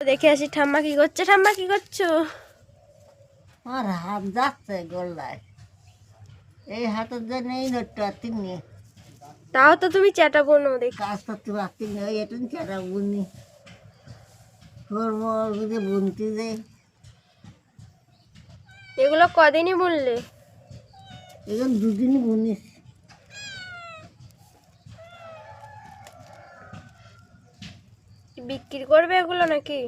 দেখে আসি ঠাম্মা কি করছে? ঠাম্মা কি করছ? আমার হাত যাচ্ছে গলায়। এই হাতের জন্য এই ধরতে পারছি নি তাও তো তুমি চেটাবো না দেখি। কাজ করতে পারছি না ওই এটা বুনি। করব বুঝে বুনতে যে। এগুলো কদিনই বললে এখন দুদিনই বুনিস। বিক্রি করবে এগুলো নাকি?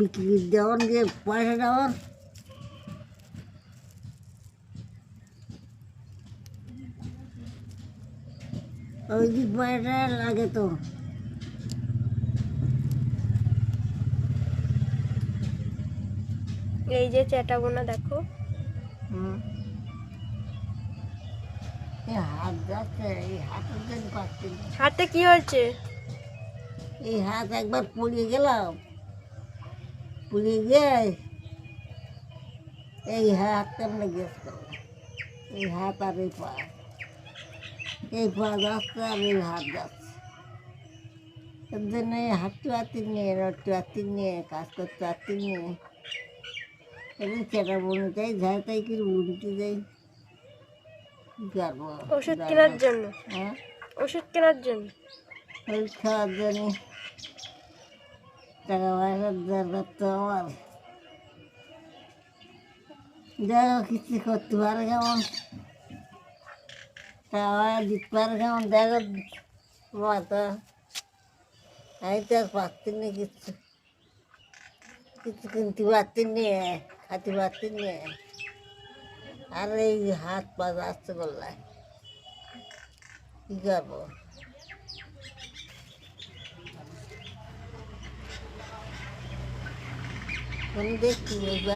বিক্রি দেওয়ার গিয়ে পয়সা দেওয়ার। ওই দিক পয়সা লাগে তো। এই যে চেটাবো না দেখো। হুম। এই হাত যাচ্ছে এই হাতের জন্য হাতে কি হয়েছে? এই হাত একবার পুড়িয়ে গেলাম। পুড়িয়ে গিয়ে এই হাত কেমনে গেছে? এই হাত আর এই পা। এই পা যাচ্ছে আর এই হাত যাচ্ছে। এর জন্য এই হাঁটতে পারতি নিয়ে নড়তে পারতি নিয়ে কাজ করতে পারতি নিয়ে এদিন সেটা বলতে চাই যাই তাই কি উল্টে যাই। ওষুধ কেনার জন্য। হ্যাঁ? ওষুধ কেনার জন্য। ওষুধ খাওয়ার জন্য। টাকা পয়সার দরকার তো আমার দেখো কিছু করতে পারে কেমন? টাকা দিতে পারে কেমন? দেখো মাথা। আমি তো আর পারছি না কিছু। কিছু কিনতে পারছি না খাতে পারছি না। আর এই হাত পা আসতে বললাম। কী করব? ¿Dónde estuve?